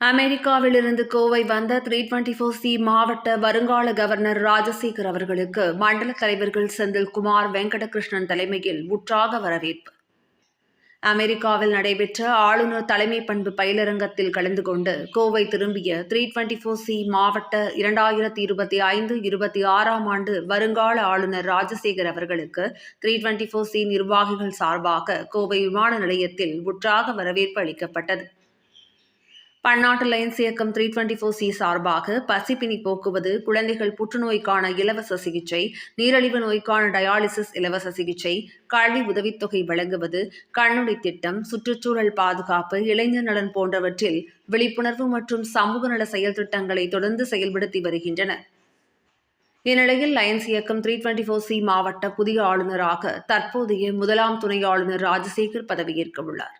அமெரிக்காவிலிருந்து கோவை வந்த three twenty four C மாவட்ட வருங்கால கவர்னர் ராஜசேகர் அவர்களுக்கு மண்டல தலைவர்கள் செந்தில்குமார் வெங்கடகிருஷ்ணன் தலைமையில் உற்றாக வரவேற்பு. அமெரிக்காவில் நடைபெற்ற ஆளுநர் தலைமை பண்பு பயிலரங்கத்தில் கலந்து கொண்டு கோவை திரும்பிய த்ரீ டுவெண்ட்டி ஃபோர் சி மாவட்ட இரண்டாயிரத்தி இருபத்தி ஐந்து இருபத்தி ஆறாம் ஆண்டு வருங்கால ஆளுநர் ராஜசேகர் அவர்களுக்கு த்ரீ டுவெண்ட்டி ஃபோர் சி நிர்வாகிகள் சார்பாக கோவை விமான நிலையத்தில் உற்றாக வரவேற்பு அளிக்கப்பட்டது. பன்னாட்டு லைன்ஸ் இயக்கம் த்ரீ டுவெண்ட்டி ஃபோர் சி சார்பாக பசிப்பினி போக்குவது குழந்தைகள் புற்றுநோய்க்கான இலவச சிகிச்சை நீரிழிவு நோய்க்கான டயாலிசிஸ் இலவச சிகிச்சை கல்வி உதவித்தொகை வழங்குவது கண்ணுடை திட்டம் சுற்றுச்சூழல் பாதுகாப்பு இளைஞர் நலன் போன்றவற்றில் விழிப்புணர்வு மற்றும் சமூக நல செயல் திட்டங்களை தொடர்ந்து செயல்படுத்தி வருகின்றனர் இந்நிலையில் லயன்ஸ் இயக்கம் த்ரீ டுவெண்ட்டி ஃபோர் சி மாவட்ட புதிய ஆளுநராக தற்போதைய முதலாம் துணை ஆளுநர் ராஜசேகர் பதவியேற்க உள்ளார்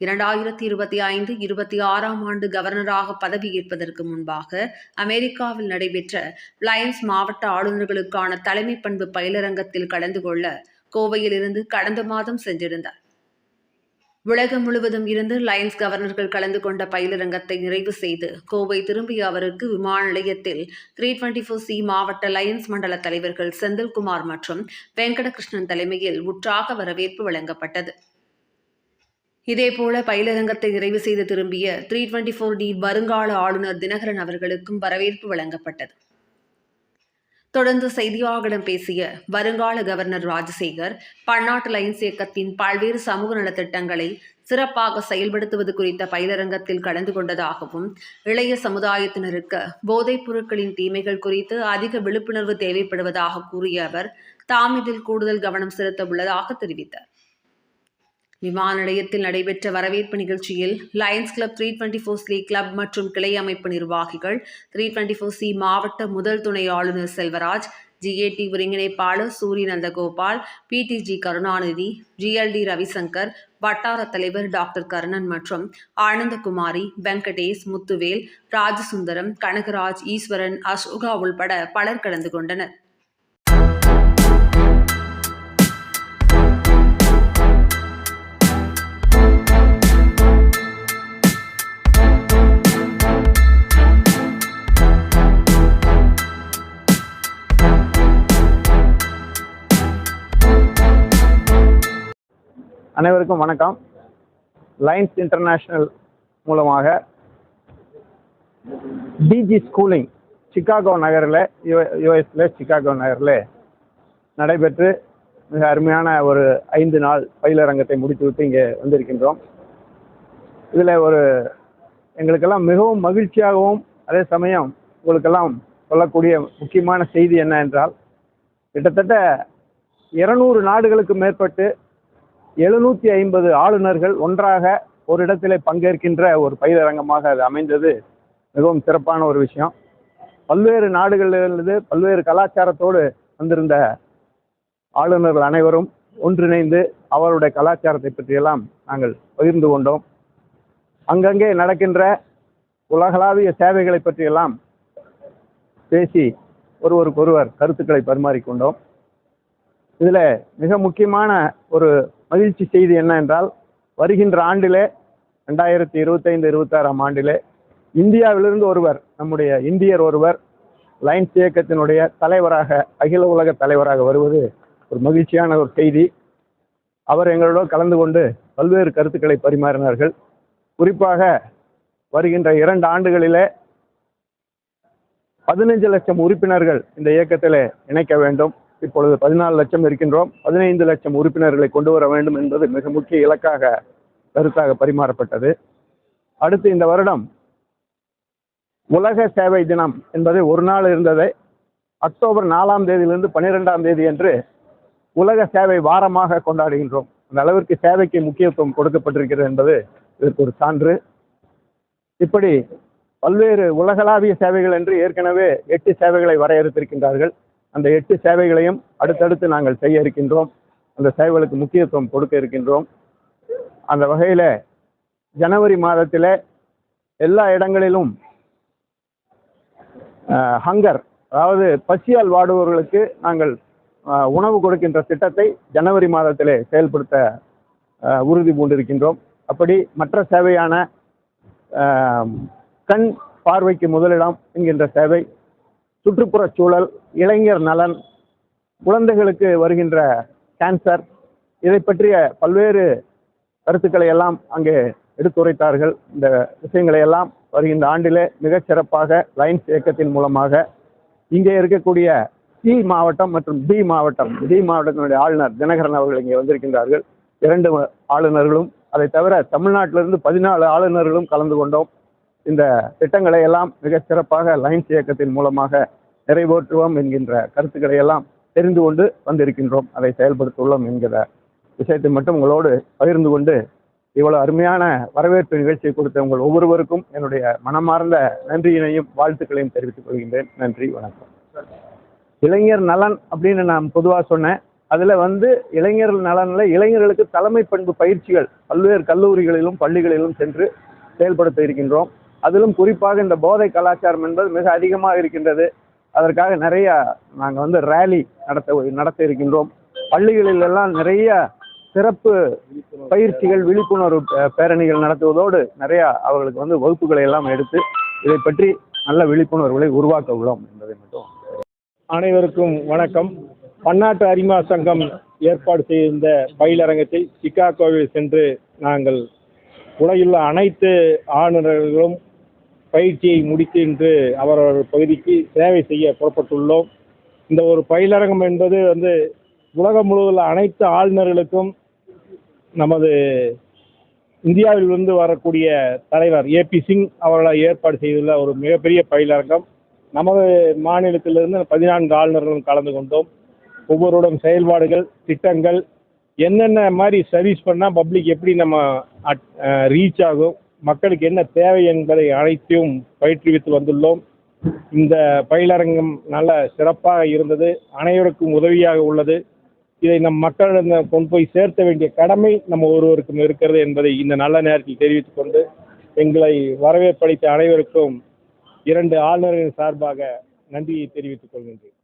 இரண்டாயிரத்தி இருபத்தி ஐந்து இருபத்தி ஆறாம் ஆண்டு கவர்னராக பதவியேற்பதற்கு முன்பாக அமெரிக்காவில் நடைபெற்ற லயன்ஸ் மாவட்ட ஆளுநர்களுக்கான தலைமை பண்பு பயிலரங்கத்தில் கலந்து கொள்ள கோவையிலிருந்து கடந்த மாதம் சென்றிருந்தார். உலகம் முழுவதும் இருந்து லயன்ஸ் கவர்னர்கள் கலந்து கொண்ட பயிலரங்கத்தை நிறைவு செய்து கோவை திரும்பிய அவருக்கு விமான நிலையத்தில் த்ரீ டுவெண்ட்டி ஃபோர் சி மாவட்ட லயன்ஸ் மண்டல தலைவர்கள் செந்தில்குமார் மற்றும் வெங்கடகிருஷ்ணன் தலைமையில் உற்றாக வரவேற்பு வழங்கப்பட்டது. இதேபோல பயிலரங்கத்தை நிறைவு செய்து திரும்பிய த்ரீ டுவெண்ட்டி ஃபோர் டி வருங்கால ஆளுநர் தினகரன் அவர்களுக்கும் வரவேற்பு வழங்கப்பட்டது. தொடர்ந்து செய்தியாளர்களிடம் பேசிய வருங்கால கவர்னர் ராஜசேகர் பன்னாட்டு லைன்ஸ் இயக்கத்தின் பல்வேறு சமூக நலத்திட்டங்களை சிறப்பாக செயல்படுத்துவது குறித்த பயிலரங்கத்தில் கலந்து கொண்டதாகவும் இளைய சமுதாயத்தினருக்கு போதைப் பொருட்களின் தீமைகள் குறித்து அதிக விழிப்புணர்வு தேவைப்படுவதாக கூறிய அவர் தாம் இதில் கூடுதல் கவனம் செலுத்த உள்ளதாக தெரிவித்தார். விமான நிலையத்தில் நடைபெற்ற வரவேற்பு நிகழ்ச்சியில் Lions club three twenty four C club மற்றும் கிளை அமைப்பு நிர்வாகிகள் த்ரீ டுவெண்ட்டி ஃபோர் சி மாவட்ட முதல் துணை ஆளுநர் செல்வராஜ் ஜிஏடி ஒருங்கிணைப்பாளர் சூரிய நந்தகோபால் பிடிஜி கருணாநிதி ஜிஎல்டி ரவிசங்கர் வட்டார தலைவர் டாக்டர் கர்ணன் மற்றும் ஆனந்தகுமாரி வெங்கடேஷ் முத்துவேல் ராஜசுந்தரம் கனகராஜ் ஈஸ்வரன் அசோகா உள்பட பலர் கலந்து கொண்டனர். அனைவருக்கும் வணக்கம். லைன்ஸ் இன்டர்நேஷ்னல் மூலமாக டிஜி ஸ்கூலிங் சிக்காகோ நகரில் யூ யுஎஸில் சிக்காகோ நகரில் நடைபெற்று மிக அருமையான ஒரு ஐந்து நாள் பயிலரங்கத்தை முடித்துவிட்டு இங்கே வந்திருக்கின்றோம். இதில் ஒரு எங்களுக்கெல்லாம் மிகவும் மகிழ்ச்சியாகவும் அதே சமயம் உங்களுக்கெல்லாம் சொல்லக்கூடிய முக்கியமான செய்தி என்ன என்றால் கிட்டத்தட்ட இருநூறு நாடுகளுக்கு மேற்பட்டு எழுநூற்றி ஐம்பது ஆளுநர்கள் ஒன்றாக ஒரு இடத்திலே பங்கேற்கின்ற ஒரு பயிரங்கமாக அது அமைந்தது. மிகவும் சிறப்பான ஒரு விஷயம். பல்வேறு நாடுகளிலிருந்து பல்வேறு கலாச்சாரத்தோடு வந்திருந்த ஆளுநர்கள் அனைவரும் ஒன்றிணைந்து அவருடைய கலாச்சாரத்தை பற்றியெல்லாம் நாங்கள் பகிர்ந்து கொண்டோம். அங்கங்கே நடக்கின்ற உலகளாவிய சேவைகளை பற்றியெல்லாம் பேசி ஒருவருக்கொருவர் கருத்துக்களை பரிமாறிக்கொண்டோம். இதில் மிக முக்கியமான ஒரு மகிழ்ச்சி செய்தி என்ன என்றால் வருகின்ற ஆண்டிலே ரெண்டாயிரத்தி இருபத்தைந்து இருபத்தாறாம் ஆண்டிலே இந்தியாவிலிருந்து ஒருவர் நம்முடைய இந்தியர் ஒருவர் லைன்ஸ் இயக்கத்தினுடைய தலைவராக அகில உலக தலைவராக வருவது ஒரு மகிழ்ச்சியான ஒரு செய்தி. அவர் எங்களோடு கலந்து கொண்டு பல்வேறு கருத்துக்களை பரிமாறினார்கள். குறிப்பாக வருகின்ற இரண்டு ஆண்டுகளிலே பதினைஞ்சு லட்சம் உறுப்பினர்கள் இந்த இயக்கத்தில் இணைக்க வேண்டும். இப்பொழுது பதினாலு லட்சம் இருக்கின்றோம். பதினைந்து லட்சம் உறுப்பினர்களை கொண்டு வர வேண்டும் என்பது மிக முக்கிய இலக்காக கருத்தாக பரிமாறப்பட்டது. அடுத்து இந்த வருடம் உலக சேவை தினம் என்பது ஒரு நாள் இருந்ததை அக்டோபர் நாலாம் தேதியிலிருந்து பன்னிரெண்டாம் தேதி என்று உலக சேவை வாரமாக கொண்டாடுகின்றோம். அந்த அளவிற்கு சேவைக்கு முக்கியத்துவம் கொடுக்கப்பட்டிருக்கிறது என்பது இதற்கு ஒரு சான்று. இப்படி பல்வேறு உலகளாவிய சேவைகள் என்று ஏற்கனவே எட்டு சேவைகளை வரையறுத்திருக்கின்றார்கள். அந்த எட்டு சேவைகளையும் அடுத்தடுத்து நாங்கள் செய்ய இருக்கின்றோம். அந்த சேவைகளுக்கு முக்கியத்துவம் கொடுக்க இருக்கின்றோம். அந்த வகையில் ஜனவரி மாதத்தில் எல்லா இடங்களிலும் ஹங்கர் அதாவது பசியால் வாடுபவர்களுக்கு நாங்கள் உணவு கொடுக்கின்ற திட்டத்தை ஜனவரி மாதத்திலே செயல்படுத்த உறுதி பூண்டிருக்கின்றோம். அப்படி மற்ற சேவையான கண் பார்வைக்கு முதலிடம் என்கின்ற சேவை சுற்றுப்புறச் சூழல் இளைஞர் நலன் குழந்தைகளுக்கு வருகின்ற கேன்சர் இதை பற்றிய பல்வேறு கருத்துக்களை எல்லாம் அங்கே எடுத்துரைத்தார்கள் இந்த விஷயங்களை எல்லாம் வருகின்ற ஆண்டிலே மிகச் சிறப்பாக லைன்ஸ் இயக்கத்தின் மூலமாக இங்கே இருக்கக்கூடிய சி மாவட்டம் மற்றும் டி மாவட்டம் டி மாவட்டத்தினுடைய ஆளுநர் தினகரன் அவர்கள் இங்கே வந்திருக்கின்றார்கள். இரண்டு ஆளுநர்களும் அதை தவிர தமிழ்நாட்டிலிருந்து பதினாலு ஆளுநர்களும் கலந்து கொண்டோம். இந்த திட்டங்களை எல்லாம் மிக சிறப்பாக லைன்ஸ் இயக்கத்தின் மூலமாக நிறைவேற்றுவோம் என்கின்ற கருத்துக்களை எல்லாம் தெரிந்து கொண்டு வந்திருக்கின்றோம். அதை செயல்படுத்தியுள்ளோம் என்கிற விஷயத்தை மட்டும் உங்களோடு பகிர்ந்து கொண்டு இவ்வளவு அருமையான வரவேற்பு நிகழ்ச்சியை கொடுத்த உங்கள் ஒவ்வொருவருக்கும் என்னுடைய மனமார்ந்த நன்றியினையும் வாழ்த்துக்களையும் தெரிவித்துக் கொள்கின்றேன். நன்றி வணக்கம். இளைஞர் நலன் அப்படின்னு நான் பொதுவாக சொன்னேன். அதில் வந்து இளைஞர் நலனில் இளைஞர்களுக்கு தலைமை பண்பு பயிற்சிகள் பல்வேறு கல்லூரிகளிலும் பள்ளிகளிலும் சென்று செயல்படுத்த இருக்கின்றோம். அதிலும் குறிப்பாக இந்த போதை கலாச்சாரம் என்பது மிக அதிகமாக இருக்கின்றது. அதற்காக நிறைய நாங்கள் வந்து ரேலி நடத்த நடத்த இருக்கின்றோம். பள்ளிகளில் எல்லாம் நிறைய சிறப்பு பயிற்சிகள் விழிப்புணர்வு பேரணிகள் நடத்துவதோடு நிறைய அவர்களுக்கு வந்து வகுப்புகளை எல்லாம் எடுத்து இதை பற்றி நல்ல விழிப்புணர்வுகளை உருவாக்க உள்ளோம் என்பதை மட்டும் அனைவருக்கும் வணக்கம். பன்னாட்டு அரிமா சங்கம் ஏற்பாடு செய்திருந்த பயிலரங்கத்தில் சிக்காகோவில் சென்று நாங்கள் உலகிலுள்ள அனைத்து ஆளுநர்களும் பயிற்சியை முடித்து இன்று அவரவர் பகுதிக்கு சேவை செய்ய புறப்பட்டுள்ளோம். இந்த ஒரு பயிலரங்கம் என்பது வந்து உலகம் முழுவதும் அனைத்து ஆளுநர்களுக்கும் நமது இந்தியாவில் இருந்து வரக்கூடிய தலைவர் ஏபி சிங் அவர்களால் ஏற்பாடு செய்துள்ள ஒரு மிகப்பெரிய பயிலரங்கம். நமது மாநிலத்திலிருந்து பதினான்கு ஆளுநர்களும் கலந்து கொண்டோம். ஒவ்வொருடன் செயல்பாடுகள் திட்டங்கள் என்னென்ன மாதிரி சர்வீஸ் பண்ணால் பப்ளிக் எப்படி நம்ம ரீச் ஆகும் மக்களுக்கு என்ன தேவை என்பதை அனைத்தையும் பயிற்றுவித்து வந்துள்ளோம். இந்த பயிலரங்கம் நல்ல சிறப்பாக இருந்தது. அனைவருக்கும் உதவியாக உள்ளது. இதை நம் மக்களிடம் கொண்டு போய் சேர்த்த வேண்டிய கடமை நம்ம ஒருவருக்கும் இருக்கிறது என்பதை இந்த நல்ல நேரத்தில் தெரிவித்துக் கொண்டு எங்களை வரவேற்பளித்த அனைவருக்கும் இரண்டு ஆளுநர்களின் சார்பாக நன்றியை தெரிவித்துக் கொள்கின்றேன்.